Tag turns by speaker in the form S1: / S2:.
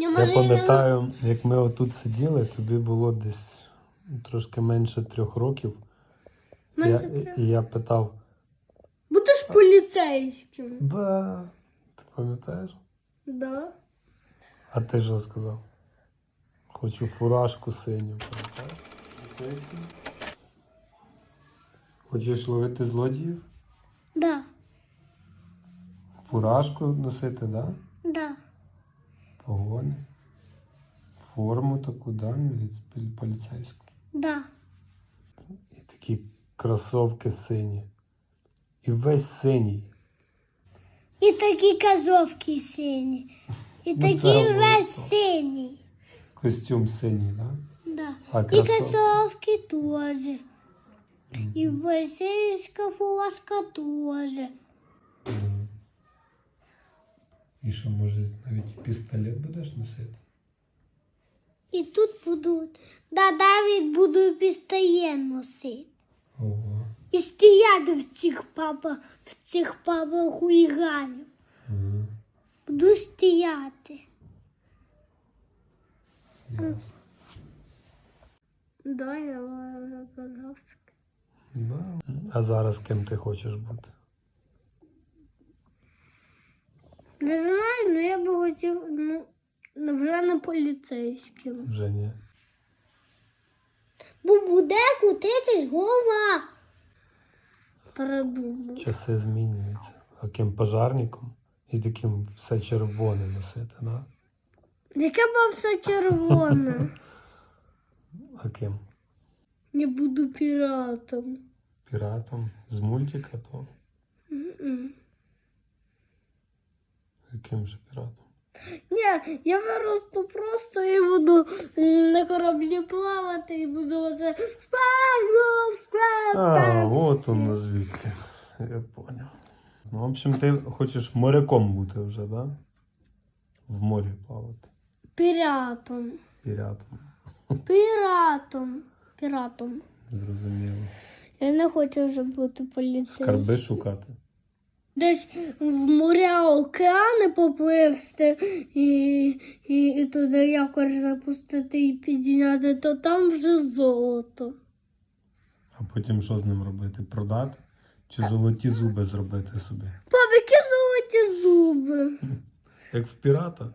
S1: Я,
S2: пам'ятаю, як ми отут сиділи, тобі було десь трошки менше трьох років.
S1: Менше
S2: я,
S1: трьох.
S2: І я питав,
S1: Будеш поліцейським.
S2: да, ти пам'ятаєш?
S1: Да.
S2: А ти що сказав? Хочу фуражку синю, пам'ятаєш? Поліцейський? Хочеш ловити злодіїв?
S1: Да.
S2: Фуражку носити, да?
S1: Да.
S2: Форму таку, да, міліц- полі- поліцейську.
S1: Да.
S2: І такі кросовки сині. І весь синій.
S1: І такі казовки сині. І
S2: Ну, це
S1: такий весь
S2: обов'язково.
S1: синій.
S2: Костюм синій, да?
S1: Да.
S2: А
S1: І
S2: кросовки?
S1: кроссовки тоже. І басейська фуражка тоже.
S2: Мгм. І що, може, навіть і пістолет будеш носити?
S1: І тут будуть. Да, Давид буду пістолет носити.
S2: Ого.
S1: І стояти в цих папа, в цих папа хуліганів.
S2: Мгм.
S1: Буду стояти.
S2: Ясно.
S1: Да, я.
S2: Да. А зараз ким ти хочеш бути?
S1: Не знаю, але я би хотів, ну, ну, вже не поліцейським.
S2: Вже ні.
S1: Бо буде крутитись голова. Передумав.
S2: Часи змінюються. А ким пожарником? І таким все червоне носити, да?
S1: Яке б все червоне.
S2: А ким?
S1: Не буду піратом.
S2: Піратом? З мультика то? Яким же піратом?
S1: Ні, я виросту просто і буду на кораблі плавати і буду оце спангов,
S2: А, от воно звідки. Я поняв. Ну, в общем, ти хочеш моряком бути вже, да? В морі плавати.
S1: Піратом.
S2: Піратом.
S1: Піратом. Піратом.
S2: Зрозуміло.
S1: Я не хочу вже бути поліцейським.
S2: Скарби шукати.
S1: Десь в моря океани попливсти і, і, і туди якось запустити і підняти, то там вже золото.
S2: А потім що з ним робити? Продати? Чи золоті зуби зробити собі?
S1: Папа, які золоті зуби.
S2: Як в пірата?